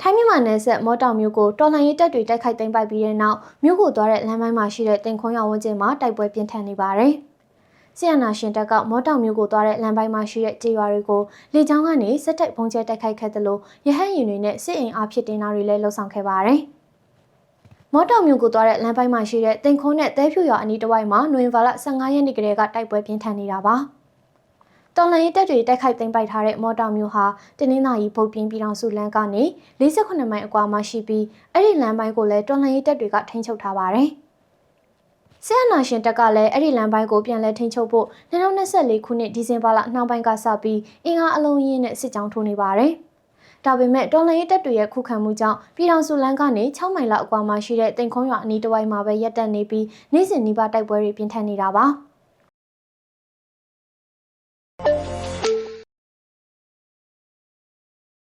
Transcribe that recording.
ထိုင်းမြန်မာနယ်ဆက်မော်တောင်မြို့ကိုတော်လှန်ရေးတပ်တွေတိုက်ခိုက်သိမ်းပိုက်ပြီးတဲ့နောက်မြို့ကိုသွားတဲ့လမ်းပိုင်းမှာရှိတဲ့တင်ခွန်းရွာဝန်းကျင်မှာတိုက်ပွဲပြင်းထန်နေပါတယ်။ဆီယနာရှင်တပ်ကမော်တောင်မြို့ကိုသွားတဲ့လမ်းပိုင်းမှာရှိတဲ့ကြေးရွာတွေကိုလေကြောင်းကနေစစ်တပ်ပုံကျဲတိုက်ခိုက်ခဲ့တယ်လို့ရဟန်းရင်တွေနဲ့စစ်အင်အားဖြစ်တင်တာတွေလည်းလှုံ့ဆော်ခဲ့ပါတယ်။မော်တောင်မြို့ကိုသွားတဲ့လမ်းပိုင်းမှာရှိတဲ့တင်ခွန်းနဲ့တဲဖြူရွာအနီးတစ်ဝိုက်မှာနိုဝင်ဘာလ15ရက်နေ့ကတည်းကတိုက်ပွဲပြင်းထန်နေတာပါ။ တော်လှန်ရေးတပ်တွေတိုက်ခိုက်သိမ်းပိုက်ထားတဲ့မော်တော်မျိုးဟာတင်းနှင်းသာရီဗုတ်ပြင်းပြည်တော်စုလမ်းကနေ48မိုင်အကွာမှာရှိပြီးအဲ့ဒီလမ်းပိုင်းကိုလည်းတော်လှန်ရေးတပ်တွေကထိန်းချုပ်ထားပါတယ်။ဆရာနာရှင်တပ်ကလည်းအဲ့ဒီလမ်းပိုင်းကိုပြန်လည်ထိန်းချုပ်ဖို့2024ခုနှစ်ဒီဇင်ဘာလနှောင်းပိုင်းကစပြီးအင်အားအလုံးရင်းနဲ့စစ်ကြောင်းထိုးနေပါတယ်။ဒါပေမဲ့တော်လှန်ရေးတပ်တွေရဲ့ခုခံမှုကြောင့်ပြည်တော်စုလမ်းကနေ6မိုင်လောက်အကွာမှာရှိတဲ့တင်ခုံးရွာအနီးတစ်ဝိုက်မှာပဲရပ်တန့်နေပြီးနေ့စဉ်နှီးပါတိုက်ပွဲတွေပြင်းထန်နေတာပါ။